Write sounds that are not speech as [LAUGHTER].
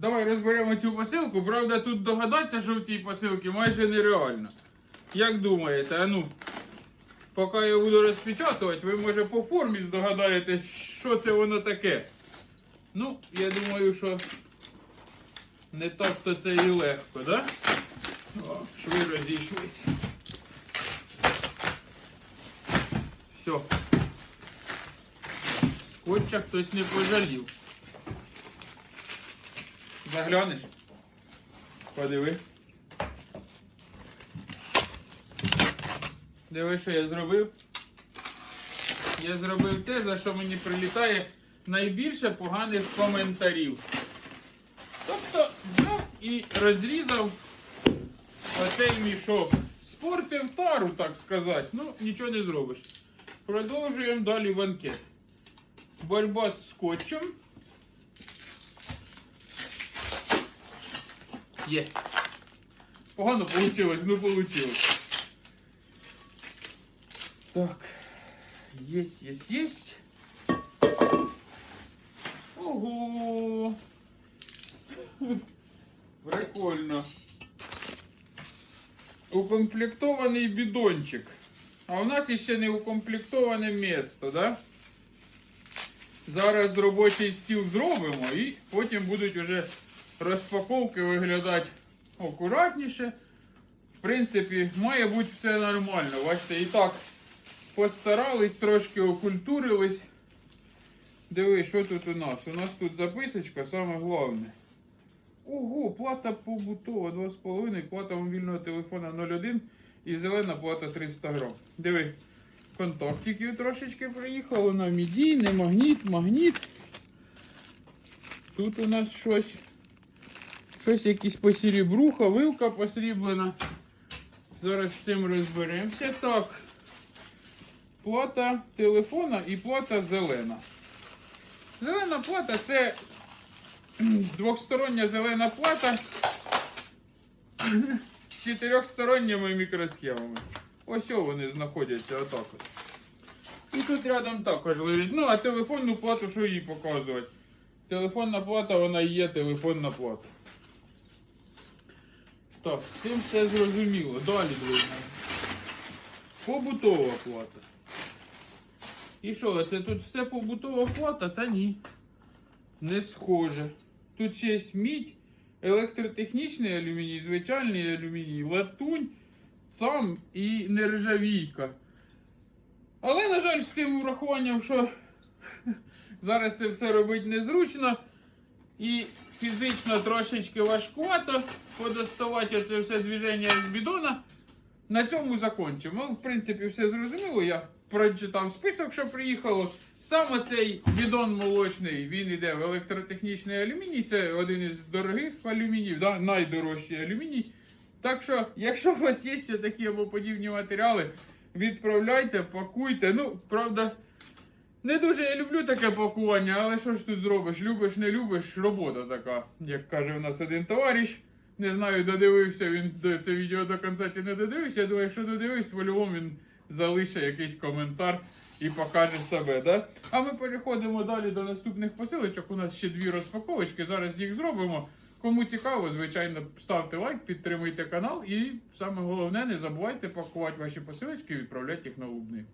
Давай розберемо цю посилку. Правда, тут догадатися, що в цій посилці майже нереально. Як думаєте, а ну, поки я буду розпечатувати, ви може по формі здогадаєтесь, що це воно таке. Ну, я думаю, що не так то це і легко, да? О, шви розійшлися. Все. Скотча хтось не пожалів. Заглянеш? Подиви. Диви, що я зробив. Я зробив те, за що мені прилітає найбільше поганих коментарів. Тобто взяв і розрізав оцей мішок. Спортив тару, так сказати. Ну, нічого не зробиш. Продовжуємо далі банкет. Боротьба з скотчем. Є. Погано вийшло, ну вийшло. Так. Есть, есть, есть. Ого. Прикольно. Укомплектований бідончик. А у нас ще не укомплектоване місто, да? Зараз робочий стіл зробимо і потім будуть уже розпаковки виглядати акуратніше. В принципі, має бути все нормально. Бачите, і так постарались, трошки окультурились. Диви, що тут у нас? У нас тут записочка, саме головне. Ого, плата побутова 2,5, плата мобільного телефона 0,1 і зелена плата 300 грам. Диви, контактиків трошечки приїхало на міді, не магніт, магніт. Тут у нас щось. Щось якісь посрібруха, вилка посріблена. Зараз з цим розберемося. Так. Плата телефона і плата зелена. Зелена плата це [CLEARS THROAT] двохстороння зелена плата [CLEARS THROAT] з чотирьохсторонніми мікросхемами. Ось вони знаходяться отак. І тут рядом також лежить. Ну, а телефонну плату, що їй показувати? Телефонна плата, вона є телефонна плата. Так, з цим все зрозуміло. Далі дивимося. Побутова плата. І що, це тут все побутова плата? Та ні. Не схоже. Тут ще мідь, електротехнічний алюміній, звичайний алюміній, латунь, сам і нержавійка. Але, на жаль, з тим урахуванням, що [LAUGHS] зараз це все робити незручно і фізично трошечки важкувато подоставати оце все движення з бідона. На цьому закончимо. Ну, в принципі, все зрозуміло. Я прочитав список, що приїхало. Саме цей бідон молочний, він йде в електротехнічний алюміній. Це один із дорогих алюмінів, да? найдорожчий алюміній. Так що, якщо у вас є такі або подібні матеріали, відправляйте, пакуйте. Ну, правда, не дуже я люблю таке пакування, але що ж тут зробиш? Любиш, не любиш, робота така, як каже у нас один товариш. Не знаю, додивився він це відео до кінця чи не додивився. Я думаю, якщо додивився, по-любому він залишить якийсь коментар і покаже себе. Да? А ми переходимо далі до наступних посилочок. У нас ще дві розпаковочки. Зараз їх зробимо. Кому цікаво, звичайно, ставте лайк, підтримуйте канал і саме головне, не забувайте пакувати ваші посилочки і відправляти їх на Лубний.